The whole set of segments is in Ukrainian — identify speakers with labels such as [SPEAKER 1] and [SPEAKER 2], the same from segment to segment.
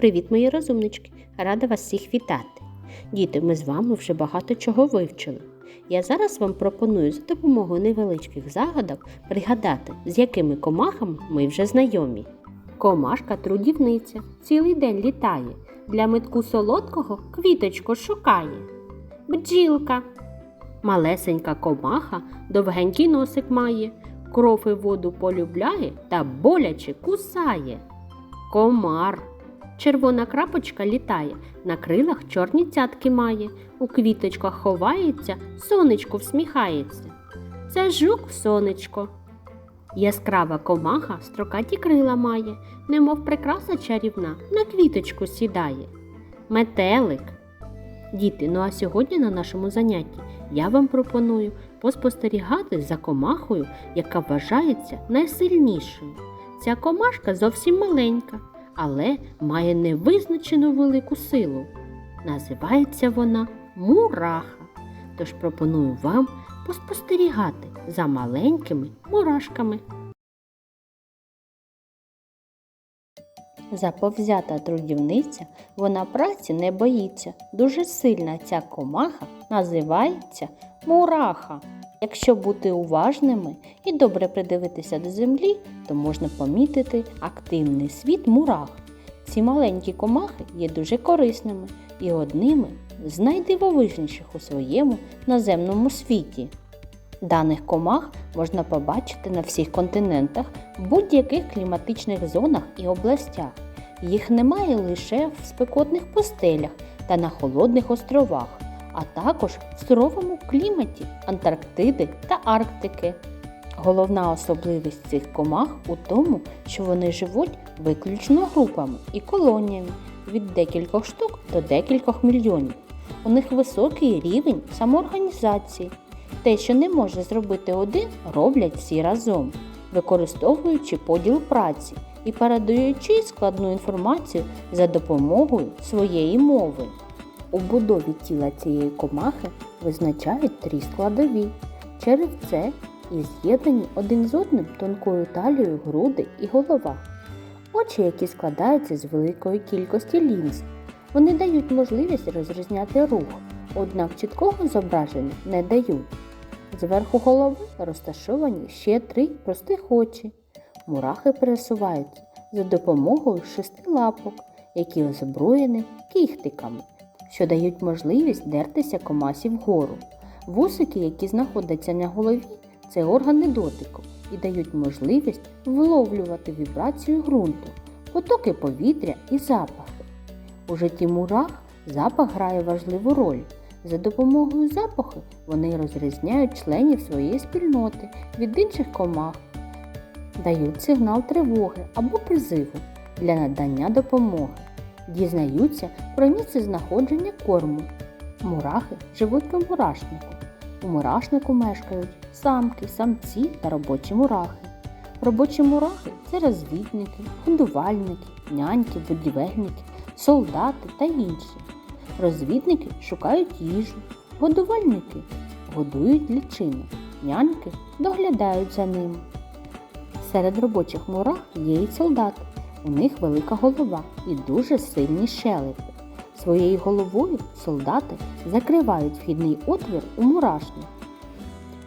[SPEAKER 1] Привіт, мої розумнички! Рада вас всіх вітати. Діти, ми з вами вже багато чого вивчили. Я зараз вам пропоную за допомогою невеличких загадок пригадати, з якими комахами ми вже знайомі. Комашка трудівниця цілий день літає, для метку солодкого квіточку шукає. Бджілка. Малесенька комаха довгенький носик має, кров і воду полюбляє та боляче кусає. Комар. Червона крапочка літає, на крилах чорні цятки має, у квіточках ховається, сонечко всміхається. Це жук сонечко. Яскрава комаха строкаті крила має, немов прикраса чарівна, на квіточку сідає. Метелик. Діти, ну а сьогодні на нашому занятті я вам пропоную поспостерігати за комахою, яка вважається найсильнішою. Ця комашка зовсім маленька, але має невизначену велику силу. Називається вона мураха. Тож пропоную вам поспостерігати за маленькими мурашками. Заповзята трудівниця, вона праці не боїться. Дуже сильна ця комаха називається мураха. Якщо бути уважними і добре придивитися до землі, то можна помітити активний світ мурах. Ці маленькі комахи є дуже корисними і одними з найдивовижніших у своєму наземному світі. Даних комах можна побачити на всіх континентах, в будь-яких кліматичних зонах і областях. Їх немає лише в спекотних пустелях та на холодних островах, а також в суровому кліматі Антарктиди та Арктики. Головна особливість цих комах у тому, що вони живуть виключно групами і колоніями від декількох штук до декількох мільйонів. У них високий рівень самоорганізації. Те, що не може зробити один, роблять всі разом, використовуючи поділ праці і передаючи складну інформацію за допомогою своєї мови. У будові тіла цієї комахи визначають три складові черевце і з'єднані один з одним тонкою талією груди і голова. Очі, які складаються з великої кількості лінз. Вони дають можливість розрізняти рух, однак чіткого зображення не дають. Зверху голови розташовані ще три простих очі. Мурахи пересуваються за допомогою шести лапок, які озброєні кіхтиками, що дають можливість дертися комасі вгору. Вусики, які знаходяться на голові, це органи дотику і дають можливість вловлювати вібрацію ґрунту, потоки повітря і запахи. У житті мурах запах грає важливу роль. За допомогою запаху вони розрізняють членів своєї спільноти від інших комах, дають сигнал тривоги або призиву для надання допомоги, дізнаються про місце знаходження корму. Мурахи живуть у мурашнику. У мурашнику мешкають самки, самці та робочі мурахи. Робочі мурахи це розвідники, годувальники, няньки, будівельники, солдати та інші. Розвідники шукають їжу, годувальники годують лічину, няньки доглядають за ними. Серед робочих мурах є і солдати. У них велика голова і дуже сильні щелепи. Своєю головою солдати закривають вхідний отвір у мурашник.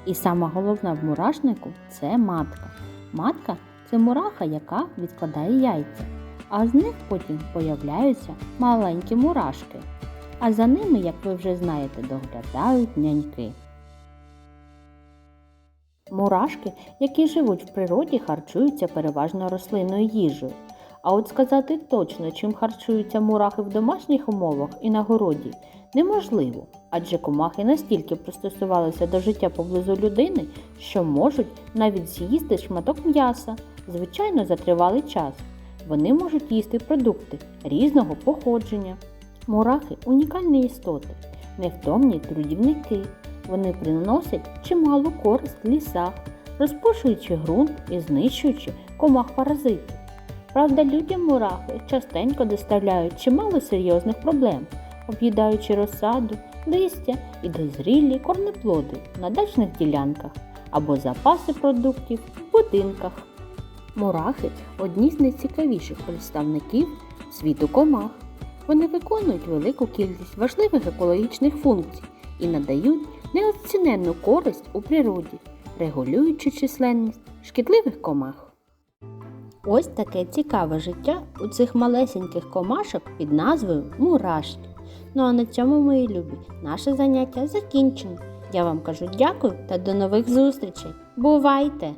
[SPEAKER 1] І сама головна в мурашнику це матка. Матка це мураха, яка відкладає яйця, а з них потім появляються маленькі мурашки. А за ними, як ви вже знаєте, доглядають няньки. Мурашки, які живуть в природі, харчуються переважно рослинною їжею. А от сказати точно, чим харчуються мурахи в домашніх умовах і на городі, неможливо, адже комахи настільки пристосувалися до життя поблизу людини, що можуть навіть з'їсти шматок м'яса, звичайно, за тривалий час. Вони можуть їсти продукти різного походження. Мурахи унікальні істоти, невтомні трудівники. Вони приносять чималу користь в лісах, розпушуючи ґрунт і знищуючи комах паразитів. Правда, людям мурахи частенько доставляють чимало серйозних проблем, об'їдаючи розсаду, листя і дозрілі корнеплоди на дачних ділянках або запаси продуктів в будинках. Мурахи одні з найцікавіших представників світу комах. Вони виконують велику кількість важливих екологічних функцій і надають неоціненну користь у природі, регулюючи численність шкідливих комах. Ось таке цікаве життя у цих малесеньких комашок під назвою мурашки. Ну а на цьому, мої любі, наше заняття закінчено. Я вам кажу дякую та до нових зустрічей. Бувайте!